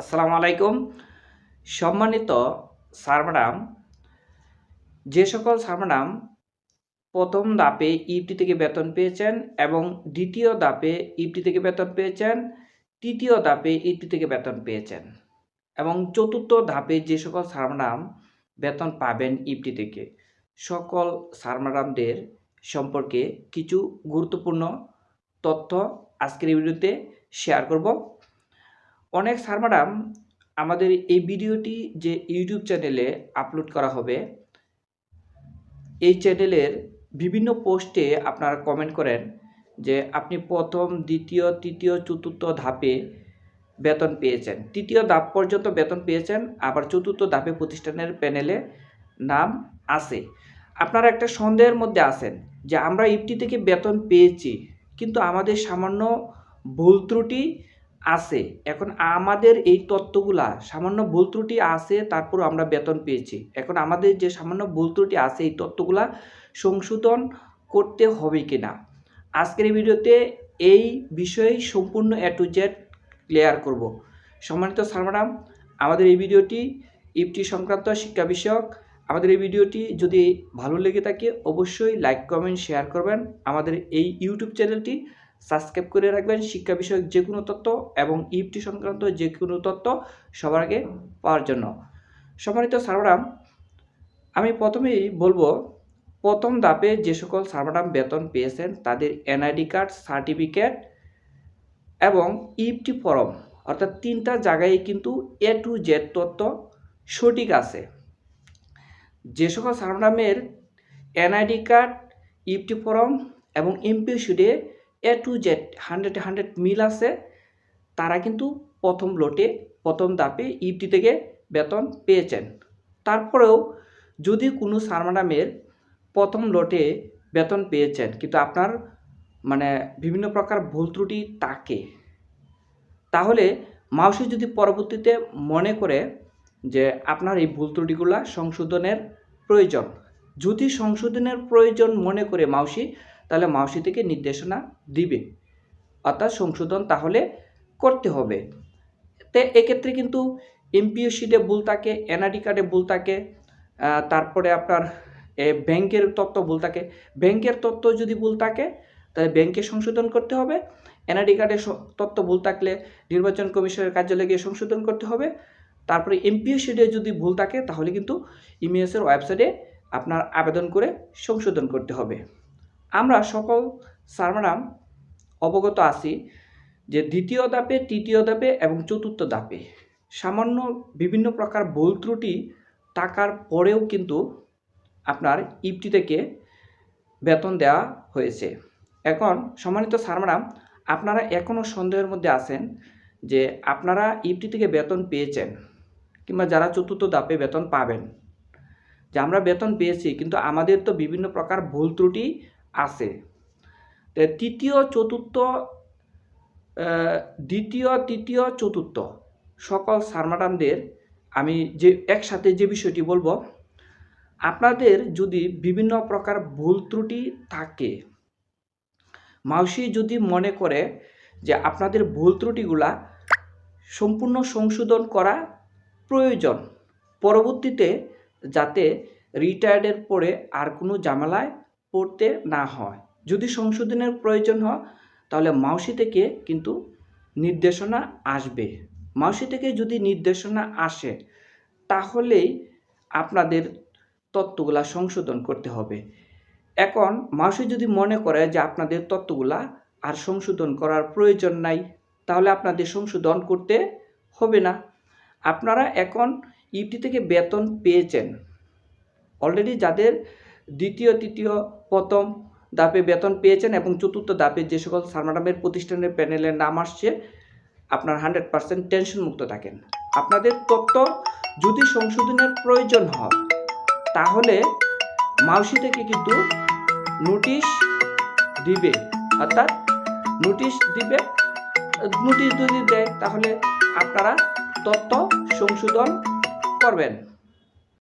আসসালামু আলাইকুম। সম্মানিত স্যার ম্যাডাম, যে সকল স্যার ম্যাডাম প্রথম ধাপে ইপটি থেকে বেতন পেয়েছেন এবং দ্বিতীয় দাপে ইপটি থেকে বেতন পেয়েছেন, তৃতীয় ধাপে ইপটি থেকে বেতন পেয়েছেন এবং চতুর্থ ধাপে যে সকল স্যার ম্যাডাম বেতন পাবেন ইপটি থেকে, সকল স্যার ম্যাডামদের সম্পর্কে কিছু গুরুত্বপূর্ণ তথ্য আজকের ভিডিওতে শেয়ার করব। অনেক স্যার ম্যাডাম আমাদের এই ভিডিওটি যে ইউটিউব চ্যানেলে আপলোড করা হবে, এই চ্যানেলের বিভিন্ন পোস্টে আপনারা কমেন্ট করেন যে আপনি প্রথম, দ্বিতীয়, তৃতীয়, চতুর্থ ধাপে বেতন পেয়েছেন। তৃতীয় ধাপ পর্যন্ত বেতন পেয়েছেন, আবার চতুর্থ ধাপে প্রতিষ্ঠানের প্যানেলে নাম আছে। আপনারা একটা সন্দেহের মধ্যে আছেন যে আমরা ইফটি থেকে বেতন পেয়েছি, কিন্তু আমাদের সামান্য ভুল ত্রুটি আছে। এখন আমাদের এই তত্ত্বগুলা, সামান্য ভুল ত্রুটি আছে তারপর আমরা বেতন পেয়েছি। এখন আমাদের যে সামান্য ভুল ত্রুটি আছে, এই তত্ত্বগুলা সংশোধন করতে হবে কি না আজকের ভিডিওতে এই বিষয়ে সম্পূর্ণ এ টু জেড ক্লিয়ার করব। সম্মানিত স্যার ম্যাডাম, আমাদের এই ভিডিওটি ইফটি সংক্রান্ত শিক্ষা বিষয়ক। আমাদের এই ভিডিওটি যদি ভালো লেগে থাকে, অবশ্যই লাইক, কমেন্ট, শেয়ার করবেন। আমাদের এই ইউটিউব চ্যানেলটি সাবস্ক্রাইব করে রাখবেন শিক্ষা বিষয়ক যে কোনো তথ্য এবং ইফটি সংক্রান্ত যে কোনো তথ্য সবার আগে পাওয়ার জন্য। সম্মানিত সারবারাম আমি প্রথমেই বলব, প্রথম ধাপে যে সকল সারবারাম বেতন পেয়েছেন তাদের এনআইডি কার্ড, সার্টিফিকেট এবং ইফটি ফর্ম, অর্থাৎ তিনটা জায়গায় কিন্তু এ টু জেড তথ্য সঠিক আছে। যে সকল সারবারামের এনআইডি কার্ড, ইফটি ফর্ম এবং এমপিও শিটে A to Z hundred hundred মিল আছে। তারা কিন্তু প্রথম লোটে প্রথম ধাপে ইফটি থেকে বেতন পেয়েছেন। তারপরেও যদি কোনো ম্যাডামের প্রথম লোটে বেতন পেয়েছেন, কিন্তু আপনার মানে বিভিন্ন প্রকার ভুল ত্রুটি থাকে, তাহলে মাউসি যদি পরবর্তীতে মনে করে যে আপনার এই ভুল ত্রুটিগুলা সংশোধনের প্রয়োজন, যদি সংশোধনের প্রয়োজন মনে করে মাউসি তাহলে মাউসি থেকে নির্দেশনা দিবে। অর্থাৎ সংশোধন তাহলে করতে হবে। তে এক্ষেত্রে কিন্তু এমপিও শিটে ভুল থাকে এনআইডি কার্ডে ভুল থাকে তারপরে আপনার ব্যাংকের তত্ত্ব ভুল থাকে। ব্যাংকের তত্ত্ব যদি ভুল থাকে, তাহলে ব্যাংকে সংশোধন করতে হবে। এনআইডি কার্ডের তথ্য ভুল থাকলে নির্বাচন কমিশনের কার্যালয়ে গিয়ে সংশোধন করতে হবে। তারপরে এমপিও শিটে যদি ভুল থাকে, তাহলে কিন্তু ইমিএসের ওয়েবসাইটে আপনার আবেদন করে সংশোধন করতে হবে। আমরা সকল স্যার ম্যাডাম অবগত আছি যে দ্বিতীয় ধাপে, তৃতীয় ধাপে এবং চতুর্থ ধাপে সামান্য বিভিন্ন প্রকার ভুল ত্রুটি টাকার পরেও কিন্তু আপনার ইপটি থেকে বেতন দেওয়া হয়েছে। এখন সম্মানিত স্যার ম্যাডাম আপনারা এখনও সন্দেহের মধ্যে আছেন যে আপনারা ইপটি থেকে বেতন পেয়েছেন কিংবা যারা চতুর্থ ধাপে বেতন পাবেন। যে আমরা বেতন পেয়েছি, কিন্তু আমাদের তো বিভিন্ন প্রকার ভুল ত্রুটি আছে। তৃতীয়, চতুর্থ দ্বিতীয়, তৃতীয়, চতুর্থ সকল সারমাডামদের আমি যে, একসাথে যে বিষয়টি বলব, আপনাদের যদি বিভিন্ন প্রকার ভুল ত্রুটি থাকে, মাউসি যদি মনে করে যে আপনাদের ভুল ত্রুটিগুলা সম্পূর্ণ সংশোধন করা প্রয়োজন, পরবর্তীতে যাতে রিটায়ার্ডের পরে আর কোনো ঝামেলায় পড়তে না হয়। যদি সংশোধনের প্রয়োজন হয়, তাহলে মাউসি থেকে কিন্তু নির্দেশনা আসবে। মাউসি থেকে যদি নির্দেশনা আসে, তাহলেই আপনাদের তত্ত্বগুলা সংশোধন করতে হবে। এখন মাউসি যদি মনে করে যে আপনাদের তত্ত্বগুলা আর সংশোধন করার প্রয়োজন নাই, তাহলে আপনাদের সংশোধন করতে হবে না। আপনারা এখন ইউটি থেকে বেতন পেয়েছেন। অলরেডি যাদের দ্বিতীয়, তৃতীয়, প্রথম ধাপে বেতন পেয়েছেন এবং চতুর্থ ধাপে যে সকল সারমাডামের প্রতিষ্ঠানের প্যানেলের নাম আসছে, আপনার হান্ড্রেড পারসেন্ট টেনশন মুক্ত থাকেন। আপনাদের তথ্য যদি সংশোধনের প্রয়োজন হয়, তাহলে মাউসি থেকে কিন্তু নোটিশ দিবে, অর্থাৎ নোটিশ দিবে, নোটিশ যদি দেয়, তাহলে আপনারা তথ্য সংশোধন করবেন।